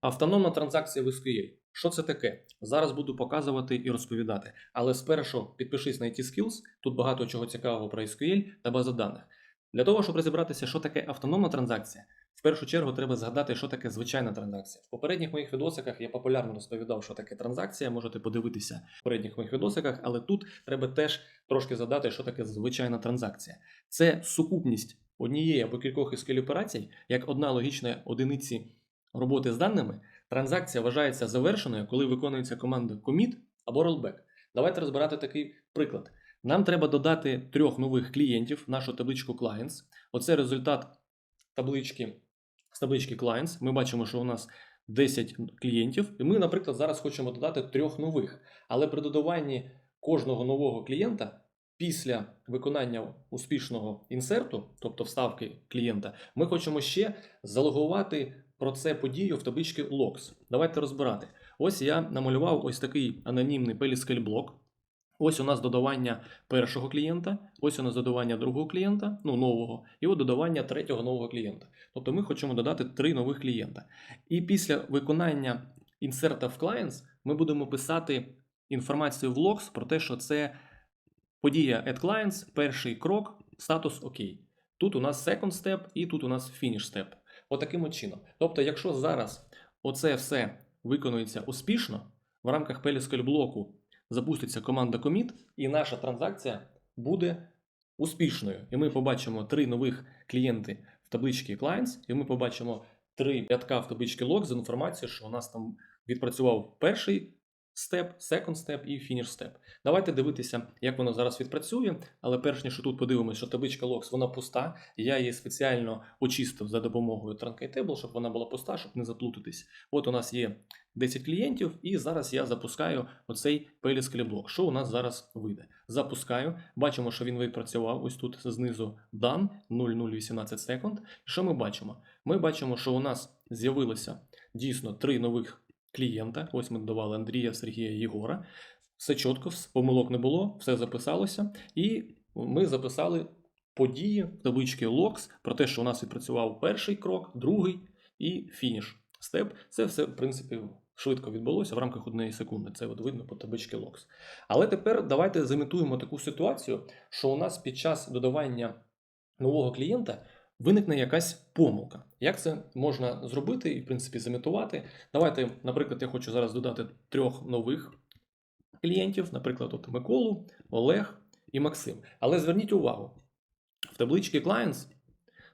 Автономна транзакція в SQL. Що це таке? Зараз буду показувати і розповідати. Але спершу підпишись на IT Skills, тут багато чого цікавого про SQL та базу даних. Для того, щоб розібратися, що таке автономна транзакція, в першу чергу треба згадати, що таке звичайна транзакція. В попередніх моїх відосиках я популярно розповідав, що таке транзакція, можете подивитися в попередніх моїх відосиках, але тут треба теж трошки згадати, що таке звичайна транзакція. Це сукупність однієї або кількох SQL операцій, як одна логічна одиниці роботи з даними, транзакція вважається завершеною, коли виконується команда commit або rollback. Давайте розбирати такий приклад. Нам треба додати трьох нових клієнтів в нашу табличку Clients. Оце результат таблички з таблички Clients. Ми бачимо, що у нас 10 клієнтів, і ми, наприклад, зараз хочемо додати трьох нових. Але при додаванні кожного нового клієнта після виконання успішного інсерту, тобто вставки клієнта, ми хочемо ще залогувати про це подію в табличці Logs. Давайте розбирати. Ось я намалював ось такий анонімний PLSQL блок. Ось у нас додавання першого клієнта, ось у нас додавання другого клієнта, ну нового, і от додавання третього нового клієнта. Тобто ми хочемо додати три нових клієнта. І після виконання інсерта в clients ми будемо писати інформацію в logs про те, що це подія add clients, перший крок, статус ОК. Тут у нас second step і тут у нас finish step. Отаким от чином. Тобто, якщо зараз оце все виконується успішно, в рамках PLSQL блоку запуститься команда commit, і наша транзакція буде успішною. І ми побачимо три нових клієнти в табличці clients, і ми побачимо три п'ятка в табличці log з інформацією, що у нас там відпрацював перший степ, second step і finish step. Давайте дивитися, як воно зараз відпрацює. Але перш ніж тут подивимося, що табличка logs вона пуста. Я її спеціально очистив за допомогою Truncatable, щоб вона була пуста, щоб не заплутатись. От у нас є 10 клієнтів, і зараз я запускаю оцей PLSQL блок. Що у нас зараз вийде? Запускаю, бачимо, що він відпрацював. Ось тут знизу done 0018 секунд. Що ми бачимо? Ми бачимо, що у нас з'явилося дійсно три нових клієнта. Ось ми додавали Андрія, Сергія Єгора. Все чітко, помилок не було, все записалося. І ми записали події в табличці Logs про те, що у нас відпрацював перший крок, другий і фініш. Степ. Це все, в принципі, швидко відбулося в рамках однієї секунди. Це от видно по табличці Logs. Але тепер давайте замітуємо таку ситуацію, що у нас під час додавання нового клієнта виникне якась помилка. Як це можна зробити і, в принципі, замітувати? Давайте, наприклад, я хочу зараз додати трьох нових клієнтів, наприклад, от Миколу, Олег і Максим. Але зверніть увагу, в табличці Clients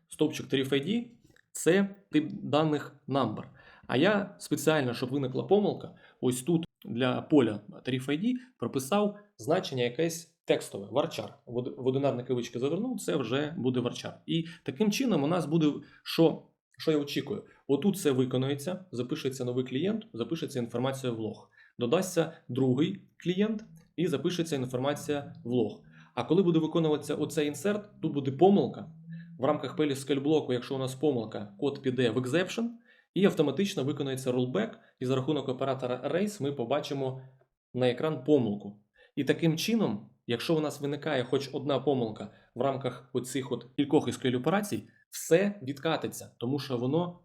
стовпчик Tarif ID – це тип даних number. А я спеціально, щоб виникла помилка, ось тут для поля Tarif ID прописав значення якесь текстове, варчар. В од- одинарні кавички завернув, це вже буде варчар. І таким чином у нас буде, що, що я очікую? Отут це виконується, запишеться новий клієнт, запишеться інформація в лог. Додасться другий клієнт і запишеться інформація в лог. А коли буде виконуватися оцей інсерт, тут буде помилка. В рамках PLSQL блоку, якщо у нас помилка, код піде в exception, і автоматично виконується rollback, і за рахунок оператора Erase ми побачимо на екран помилку. І таким чином, якщо у нас виникає хоч одна помилка в рамках оцих от кількох SQL операцій, все відкатиться, тому що воно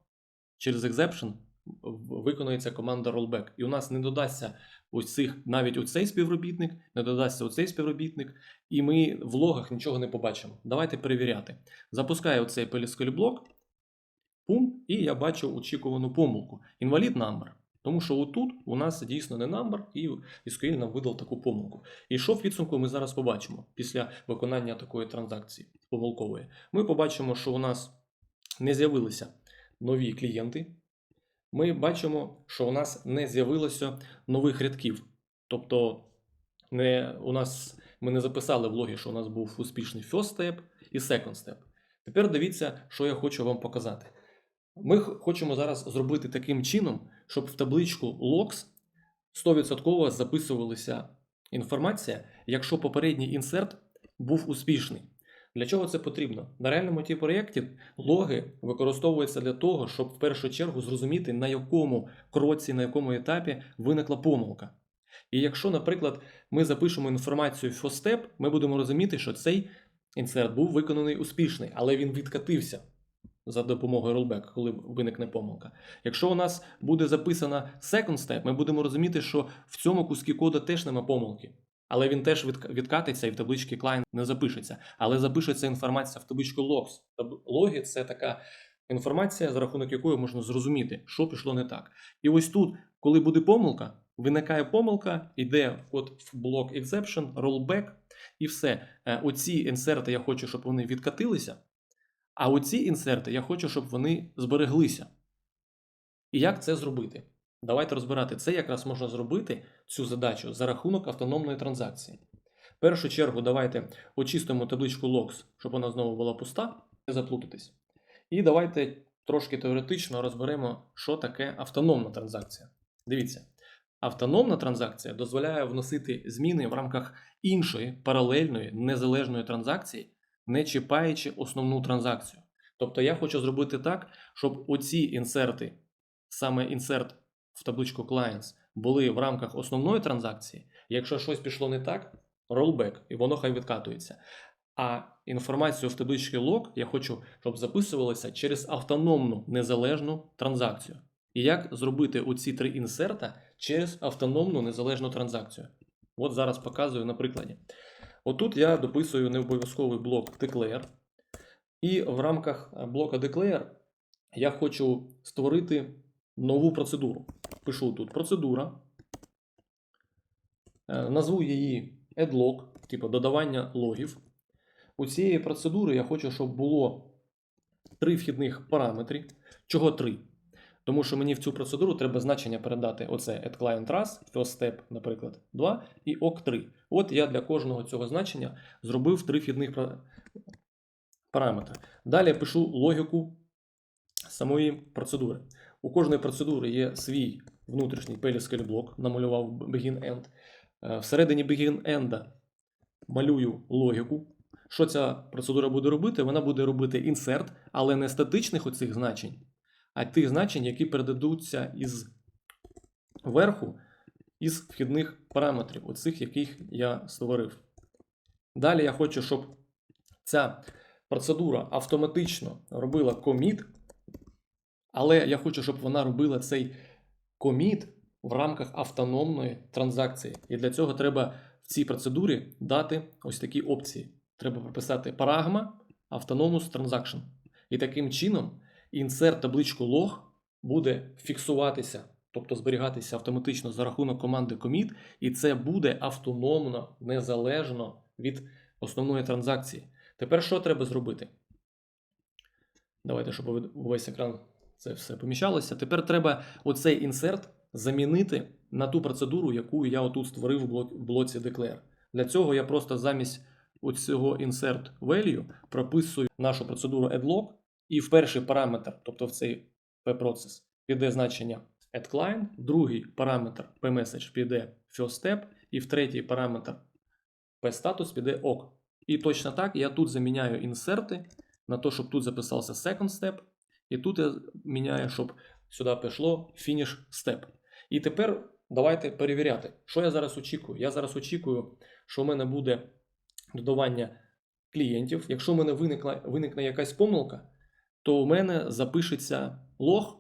через exception виконується команда rollback. І у нас не додасться ось цих навіть оцей співробітник, не додасться оцей співробітник, і ми в логах нічого не побачимо. Давайте перевіряти. Запускаю оцей PLSQL блок, пум, і я бачу очікувану помилку. Інвалід number. Тому що отут у нас дійсно не number, і SQL нам видав таку помилку. І що в підсумку ми зараз побачимо після виконання такої транзакції помилкової? Ми побачимо, що у нас не з'явилися нові клієнти. Ми бачимо, що у нас не з'явилося нових рядків. Тобто, не, у нас, ми не записали в логі, що у нас був успішний first step і second step. Тепер дивіться, що я хочу вам показати. Ми хочемо зараз зробити таким чином, щоб в табличку logs 100% записувалася інформація, якщо попередній інсерт був успішний. Для чого це потрібно? На реальному ті проєкті логи використовуються для того, щоб в першу чергу зрозуміти, на якому кроці, на якому етапі виникла помилка. І якщо, наприклад, ми запишемо інформацію step, ми будемо розуміти, що цей інсерт був виконаний успішний, але він відкатився за допомогою rollback, коли виникне помилка. Якщо у нас буде записана second step, ми будемо розуміти, що в цьому куску коду теж нема помилки. Але він теж відкатиться і в табличці client не запишеться. Але запишеться інформація в табличку logs. Логи це така інформація, за рахунок якої можна зрозуміти, що пішло не так. І ось тут, коли буде помилка, виникає помилка, йде код в блок exception, rollback, і все. Е, Оці інсерти я хочу, щоб вони відкатилися, а оці інсерти я хочу, щоб вони збереглися. І як це зробити? Давайте розбирати. Це якраз можна зробити цю задачу за рахунок автономної транзакції. В першу чергу, давайте очистимо табличку logs, щоб вона знову була пуста, не заплутатись. І давайте трошки теоретично розберемо, що таке автономна транзакція. Дивіться, автономна транзакція дозволяє вносити зміни в рамках іншої паралельної незалежної транзакції, не чіпаючи основну транзакцію. Тобто я хочу зробити так, щоб оці інсерти, саме інсерт в табличку clients, були в рамках основної транзакції. Якщо щось пішло не так, rollback, і воно хай відкатується. А інформацію в табличці log я хочу, щоб записувалося через автономну незалежну транзакцію. І як зробити оці три інсерта через автономну незалежну транзакцію? От зараз показую на прикладі. Отут я дописую необов'язковий блок declare. І в рамках е, блока declare я хочу створити нову процедуру. Пишу тут процедура. Е, Назву її addlog, типу додавання логів. У цієї процедури я хочу, щоб було три вхідних параметри. Чого три? Тому що мені в цю процедуру треба значення передати оце add client раз, first step, наприклад, 2 і ok 3. От я для кожного цього значення зробив три вхідних параметри. Далі я пишу логіку самої процедури. У кожної процедури є свій внутрішній PLSQL блок, намалював begin-end. Е, Всередині begin-end малюю логіку. Що ця процедура буде робити? Вона буде робити інсерт, але не статичних оцих значень, а тих значень, які передадуться із верху із вхідних параметрів, оцих, яких я створив. Далі я хочу, щоб ця процедура автоматично робила коміт, але я хочу, щоб вона робила цей коміт в рамках автономної транзакції. І для цього треба в цій процедурі дати ось такі опції. Треба прописати парагма Autonomous Transaction. І таким чином інсерт табличку log буде фіксуватися, тобто зберігатися автоматично за рахунок команди commit, і це буде автономно, незалежно від основної транзакції. Тепер що треба зробити? Давайте, щоб увесь екран це все поміщалося. Тепер треба оцей інсерт замінити на ту процедуру, яку я отут створив в блоці declare. Для цього я просто замість оцього insert value прописую нашу процедуру addLog, і в перший параметр, тобто в цей p-процес, піде значення addClient, другий параметр p-message піде first step, і в третій параметр p-status піде OK. І точно так я тут заміняю інсерти на те, щоб тут записався second step, і тут я міняю, щоб сюди пішло finish step. І тепер давайте перевіряти, що я зараз очікую. Я зараз очікую, що в мене буде додавання клієнтів. Якщо в мене виникла, виникне якась помилка, то у мене запишеться лог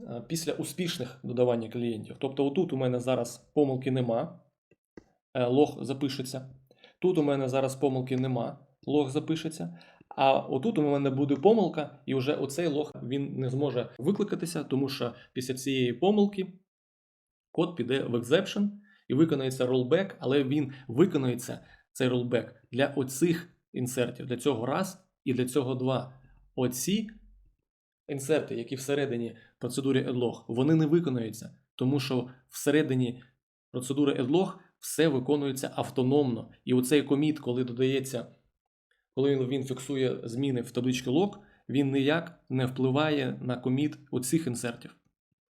е, після успішних додавання клієнтів. Тобто, отут у мене зараз помилки нема, е, лог запишеться. Тут у мене зараз помилки нема, лог запишеться. А отут у мене буде помилка, і вже оцей лог він не зможе викликатися, тому що після цієї помилки код піде в exception і виконається rollback, але він виконується цей rollback для оцих інсертів, для цього раз і для цього два. Оці інсерти, які всередині процедури addlog, вони не виконуються, тому що всередині процедури addlog все виконується автономно. І оцей коміт, коли додається, коли він, фіксує зміни в табличці log, він ніяк не впливає на коміт оцих інсертів.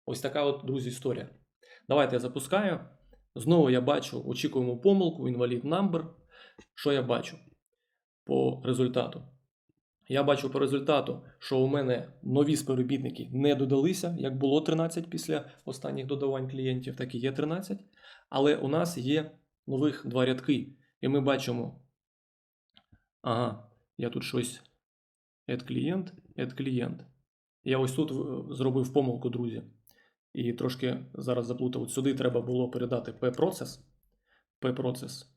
Ось така от, друзі, історія. Давайте я запускаю. Знову я бачу, очікуємо помилку, invalid number. Що я бачу по результату? Я бачу по результату, що у мене нові співробітники не додалися, як було 13 після останніх додавань клієнтів, так і є 13. Але у нас є нових два рядки. І ми бачимо. Ага, я тут щось add клієнт. add клієнт. Я ось тут е, зробив помилку, друзі. І трошки зараз заплутав. От сюди треба було передати P-процес. P-процес.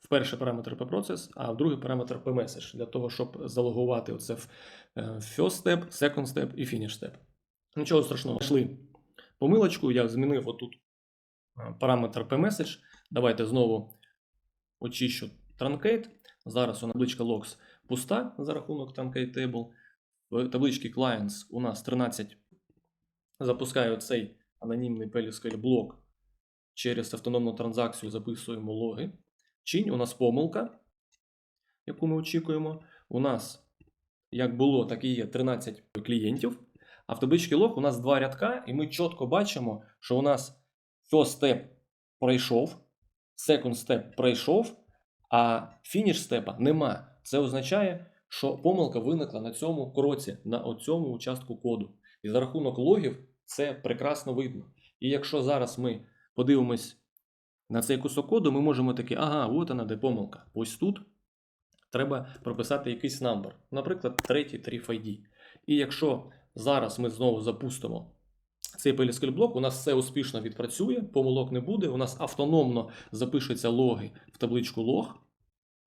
В перший параметр P-процес, а в другий параметр P-message, для того, щоб залогувати оце в е, first step, second step і finish step. Нічого страшного. Йшли помилочку, я змінив отут е, параметр P-message. Давайте знову очищу truncate. Зараз у табличка logs пуста за рахунок truncate table. В табличці clients у нас 13. Запускаю цей анонімний PLSQL блок. Через автономну транзакцію записуємо логи. Чинь у нас помилка, яку ми очікуємо. У нас, як було, так і є 13 клієнтів. А в табличці лог у нас два рядка, і ми чітко бачимо, що у нас first step пройшов, second step пройшов, а фініш степа нема. Це означає, що помилка виникла на цьому кроці, на цьому участку коду. І за рахунок логів це прекрасно видно. І якщо зараз ми подивимось на цей кусок коду, ми можемо таки, ага, от вона де помилка. Ось тут треба прописати якийсь number, наприклад, третій tarif ID. І якщо зараз ми знову запустимо цей PLSQL блок, у нас все успішно відпрацює, помилок не буде, у нас автономно запишуться логи в табличку лог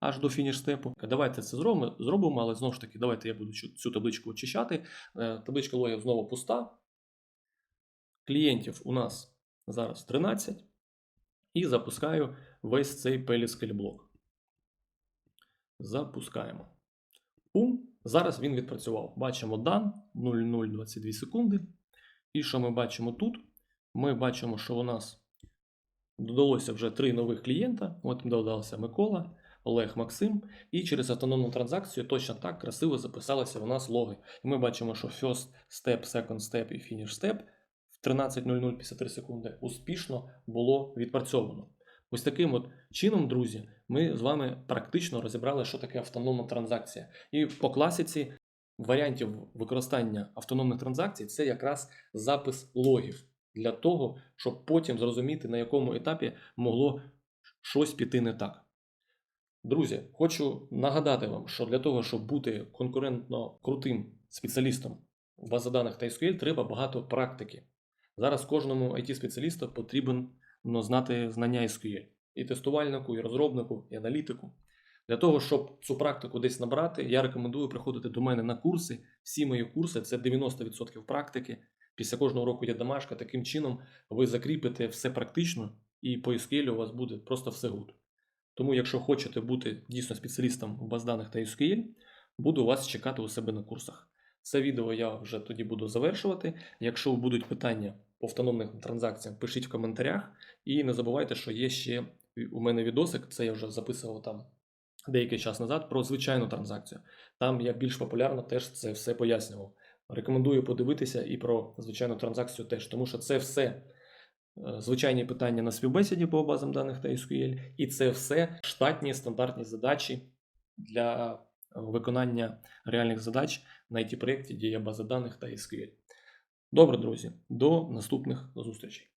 аж до фініш степу. Давайте це зробимо, зробимо, але знову ж таки, давайте я буду цю, цю табличку очищати. Е, Табличка логів знову пуста. Клієнтів у нас зараз 13. І запускаю весь цей PLSQL блок. Запускаємо. Пум. Зараз він відпрацював. Бачимо дан 0,022 секунди. І що ми бачимо тут? Ми бачимо, що у нас додалося вже три нових клієнта. От додався Микола, Олег Максим. І через автономну транзакцію точно так красиво записалися у нас логи. І ми бачимо, що first step, second step і finish step в 13.0053 секунди успішно було відпрацьовано. Ось таким от чином, друзі, ми з вами практично розібрали, що таке автономна транзакція. І по класиці варіантів використання автономних транзакцій це якраз запис логів для того, щоб потім зрозуміти, на якому етапі могло щось піти не так. Друзі, хочу нагадати вам, що для того, щоб бути конкурентно крутим спеціалістом в базах даних та SQL, треба багато практики. Зараз кожному IT-спеціалісту потрібно знати знання SQL. І тестувальнику, і розробнику, і аналітику. Для того, щоб цю практику десь набрати, я рекомендую приходити до мене на курси. Всі мої курси це 90% практики. Після кожного року є домашка. Таким чином ви закріпите все практично, і по SQL у вас буде просто все гуд. Тому, якщо хочете бути дійсно спеціалістом в баз даних та SQL, буду вас чекати у себе на курсах. Це відео я вже тоді буду завершувати. Якщо будуть питання по автономним транзакціям, пишіть в коментарях. І не забувайте, що є ще у мене відосик, це я вже записував там деякий час назад, про звичайну транзакцію. Там я більш популярно теж це все пояснював. Рекомендую подивитися і про звичайну транзакцію теж, тому що це все е, звичайні питання на співбесіді по базам даних та SQL, і це все штатні стандартні задачі для виконання реальних задач на it проєкті дія бази даних та SQL. Добре, друзі, до наступних зустрічей.